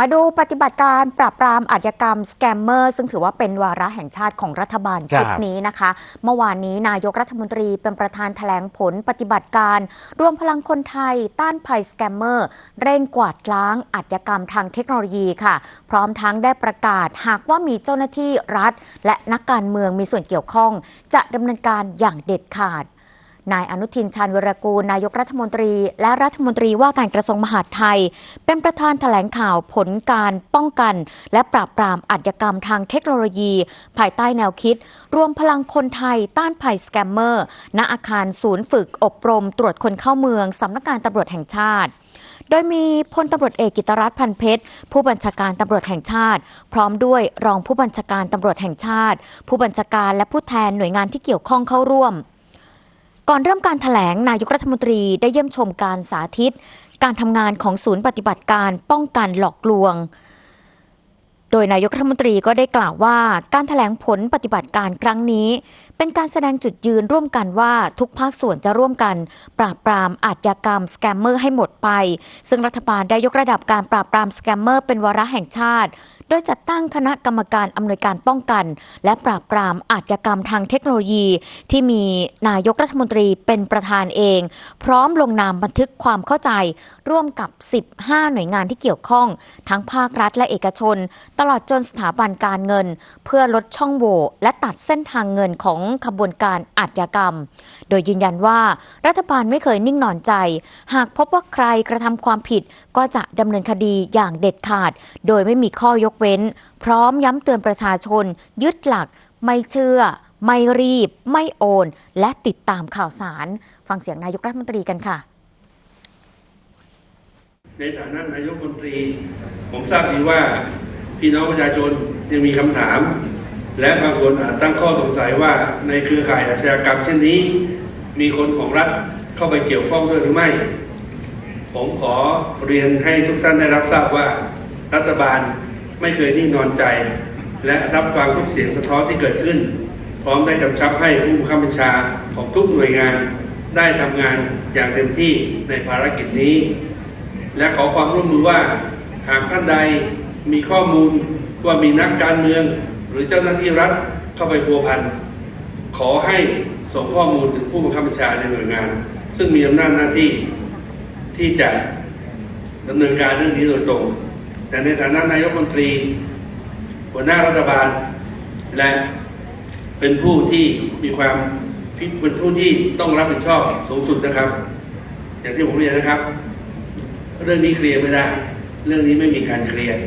มาดูปฏิบัติการปราบปรามอาชญากรรมสแกมเมอร์ซึ่งถือว่าเป็นวาระแห่งชาติของรัฐบาลชุดครับนี้นะคะ เมื่อวานนี้นายกรัฐมนตรีเป็นประธานแถลงผลปฏิบัติการ รวมพลังคนไทยต้านภัยสแกมเมอร์ เร่งกวาดล้างอาชญากรรมทางเทคโนโลยีค่ะ พร้อมทั้งได้ประกาศหากว่ามีเจ้าหน้าที่รัฐ และนักการเมืองมีส่วนเกี่ยวข้อง จะดำเนินการอย่างเด็ดขาด นายอนุทินชาญวิรกูล นายกรัฐมนตรี และรัฐมนตรีว่าการกระทรวงมหาดไทย เป็นประธานแถลงข่าวผลการป้องกัน และปราบปรามอาชญากรรมทางเทคโนโลยี ภายใต้แนวคิด รวมพลังคนไทยต้านภัยสแกมเมอร์ณอาคารศูนย์ฝึกอบรม ตรวจคนเข้าเมืองสำนักงานตำรวจแห่งชาติโดยมีพลตำรวจเอกกิตรัฐพันเพชร ผู้บัญชาการตำรวจแห่งชาติ พร้อมด้วยรองผู้บัญชาการตำรวจแห่งชาติ ผู้บัญชาการและผู้แทนหน่วยงานที่เกี่ยวข้องเข้าร่วม ก่อนเริ่มการถแถลงนายกรัฐมนตรีได้เยี่ยมชมการสาธิต การทำงานของศูนย์ปฏิบัติการป้องกันหลอกลวง โดยนายกรัฐมนตรีก็ได้กล่าวว่า การถแถลงผลปฏิบัติการครั้งนี้ เป็นการแสดงจุดยืนร่วมกันว่าทุกภาคส่วนจะร่วมกัน ปราบปรามอาชญากรรมสแกมเมอร์ให้หมดไป ซึ่งรัฐบาลได้ยกระดับการปราบปรามสแกมเมอร์เป็นวาระแห่งชาติ โดยจัดตั้งคณะกรรมการอำนวยการป้องกัน และปราบปรามอาชญากรรมทางเทคโนโลยี ที่มีนายกรัฐมนตรีเป็นประธานเอง พร้อมลงนามบันทึกความเข้าใจ ร่วมกับ 15 หน่วยงานที่เกี่ยวข้อง ทั้งภาครัฐและเอกชน ตลอดจนสถาบันการเงิน เพื่อลดช่องโหว่และตัดเส้นทางเงินของขบวนการอาชญากรรม โดยยืนยันว่ารัฐบาลไม่เคยนิ่งนอนใจ หากพบว่าใครกระทำความผิดก็จะดำเนินคดีอย่างเด็ดขาด โดยไม่มีข้อยกเว้น พร้อมย้ำเตือนประชาชน ยึดหลัก ไม่เชื่อ ไม่รีบ ไม่โอน และติดตามข่าวสาร ฟังเสียงนายกรัฐมนตรีกันค่ะในฐานะนายกรัฐมนตรี ผมทราบดีว่าพี่น้องประชาชนยังมีคำถาม และบางคนอาจตั้งข้อสงสัยว่าในเครือข่ายอาชญากรรมเช่นนี้ มีคนของรัฐเข้าไปเกี่ยวข้องด้วยหรือไม่ ผมขอเรียนให้ทุกท่านได้รับทราบว่า รัฐบาลไม่เคยนิ่งนอนใจ และรับฟังทุกเสียงสะท้อนที่เกิดขึ้น พร้อมได้กำชับให้ผู้บังคับบัญชาของทุกหน่วยงานได้ทำงานอย่างเต็มที่ในภารกิจนี้ และขอความร่วมมือว่าหากท่านใดมีข้อมูลว่ามีนักการเมือง รือเจ้าหน้าที่รัฐเข้าไปพัวพันขอให้ส่งข้อมูลถึงผู้บังคับบัญชาในหน่วยงาน ซึ่งมีอำนาจหน้าที่ที่จะดำเนินการเรื่องนี้โดยตรง แต่ในฐานะนายกรัฐมนตรี หัวหน้ารัฐบาล และเป็นผู้ที่มีความเป็นผู้ที่ต้องรับผิดชอบสูงสุดนะครับ อย่างที่ผมเรียนนะครับ เรื่องนี้เคลียร์ไม่ได้ เรื่องนี้ไม่มีการเคลียร์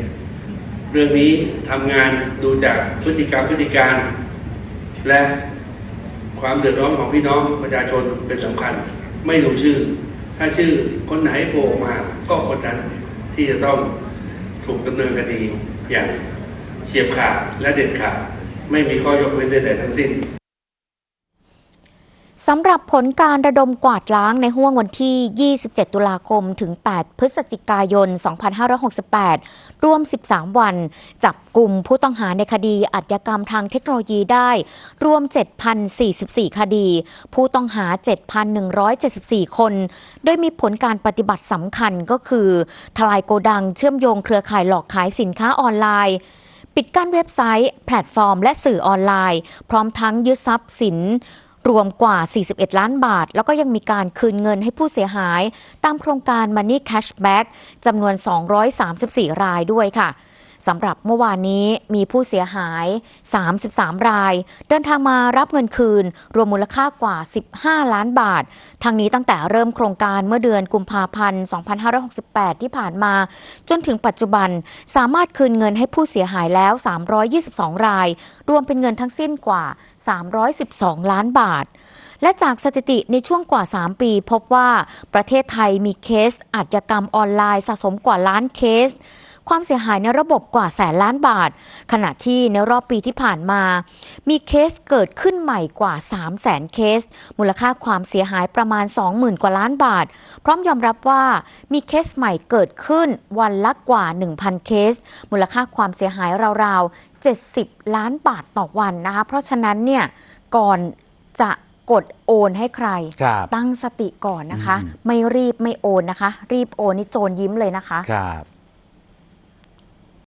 เรื่องนี้ทำงานดูจากพฤติกรรมพฤติการ และความเดือดร้อนของพี่น้องประชาชนเป็นสำคัญ ไม่ดูชื่อ ถ้าชื่อคนไหนโผล่มาก็คนนั้นที่จะต้องถูกดำเนินคดีอย่างเฉียบขาดและเด็ดขาดไม่มีข้อยกเว้นใดๆทั้งสิ้น สำหรับผลการระดมกวาดล้างในห้วงวันที่ 27 ตุลาคมถึง 8 พฤศจิกายน 2568รวม 13 วัน จับกลุ่มผู้ต้องหาในคดีอาชญากรรมทางเทคโนโลยีได้ รวม 7,044 คดี ผู้ต้องหา 7,174 คน โดยมีผลการปฏิบัติสำคัญก็คือ ทลายโกดังเชื่อมโยงเครือข่ายหลอกขายสินค้าออนไลน์ปิดกั้นเว็บไซต์ แพลตฟอร์ม และสื่อออนไลน์ พร้อมทั้งยึดทรัพย์สิน รวมกว่า 41 ล้านบาท แล้วก็ยังมีการคืนเงินให้ผู้เสียหาย ตามโครงการ Money Cashback จำนวน 234 รายด้วยค่ะ สำหรับเมื่อวานนี้มีผู้เสียหาย 33 ราย เดินทางมารับเงินคืน รวมมูลค่ากว่า 15 ล้านบาท ทางนี้ตั้งแต่เริ่มโครงการเมื่อเดือนกุมภาพันธ์ 2568 ที่ผ่านมา จนถึงปัจจุบันสามารถคืนเงินให้ผู้เสียหายแล้ว 322 ราย รวมเป็นเงินทั้งสิ้นกว่า 312 ล้านบาทและจากสถิติในช่วงกว่า 3 ปี พบว่าประเทศไทยมีเคสอาชญากรรมออนไลน์สะสมกว่าล้านเคส ความเสียหายในระบบกว่าแสนล้านบาท ขณะที่ในรอบปีที่ผ่านมา มีเคสเกิดขึ้นใหม่กว่า 3 0 0แสนเคส มูลค่าความเสียหายประมาณ 20,000 กว่าล้านบาท พร้อมยอมรับว่ามีเคสใหม่เกิดขึ้นวันละกว่า 1,000 เคส มูลค่าความเสียหายราวๆ 70 ล้านบาทต่อวันนะคะ เพราะฉะนั้นเนี่ยก่อนจะกดโอนให้ใครครับตั้งสติก่อนนะคะอืมไม่รีบไม่โอนนะคะ รีบโอนนี่โจรยิ้มเลยนะคะครับ